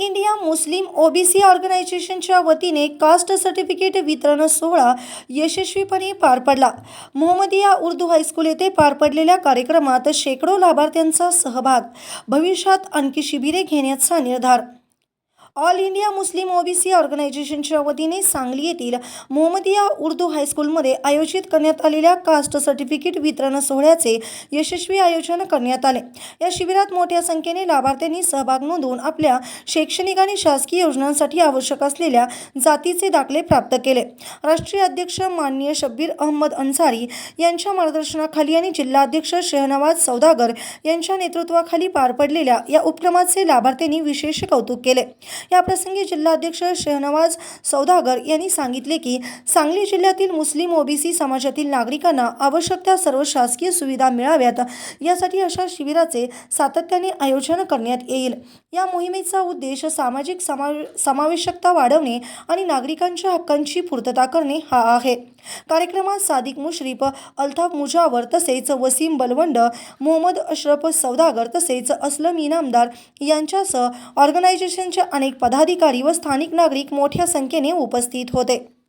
India Muslim OBC ऑर्गनायझेशनच्या वतीने caste certificate वितरण सोहळा यशस्वीपणे पार पडला. मोहम्मदिया उर्दू हायस्कूल येथे पार पडलेल्या कार्यक्रमात शेकडो लाभार्थ्यांचा सहभाग. भविष्यात आणखी शिबिरे घेण्याचा निर्धार ऑल इंडिया मुस्लिम ओबीसी ऑर्गनायझेशनच्या वतीने सांगली येथील मोहम्मदिया उर्दू हायस्कूलमध्ये आयोजित करण्यात आलेल्या कास्ट सर्टिफिकेट वितरण सोहळ्याचे यशस्वी आयोजन करण्यात आले. या शिबिरात मोठ्या संख्येने लाभार्थ्यांनी सहभाग नोंदवून आपल्या शैक्षणिक आणि शासकीय योजनांसाठी आवश्यक असलेल्या जातीचे दाखले प्राप्त केले. राष्ट्रीय अध्यक्ष माननीय शब्बीर अहमद अन्सारी यांच्या मार्गदर्शनाखाली आणि जिल्हाध्यक्ष शहनवाज सौदागर यांच्या नेतृत्वाखाली पार पडलेल्या या उपक्रमाचे लाभार्थ्यांनी विशेष कौतुक केले. याप्रसंगी जिल्हाध्यक्ष शेहनवाज सौदागर यांनी सांगितले की सांगली जिल्ह्यातील मुस्लिम ओबीसी समाजातील नागरिकांना आवश्यक त्या सर्व शासकीय सुविधा मिळाव्यात. यासाठी अशा शिबिराचे सातत्याने आयोजन करण्यात येईल. या मोहिमेचा उद्देश सामाजिक समा समावेशकता वाढवणे आणि नागरिकांच्या हक्कांची पूर्तता करणे हा आहे. कार्यक्रमात सादिक मुश्रीफ अल्ताफ मुजावर तसेच वसीम बलवंड मोहम्मद अशरफ सौदागर तसेच असलम इनामदार यांच्यासह ऑर्गनायझेशनचे अनेक पदाधिकारी व स्थानिक नागरिक मोठ्या संख्येने उपस्थित होते.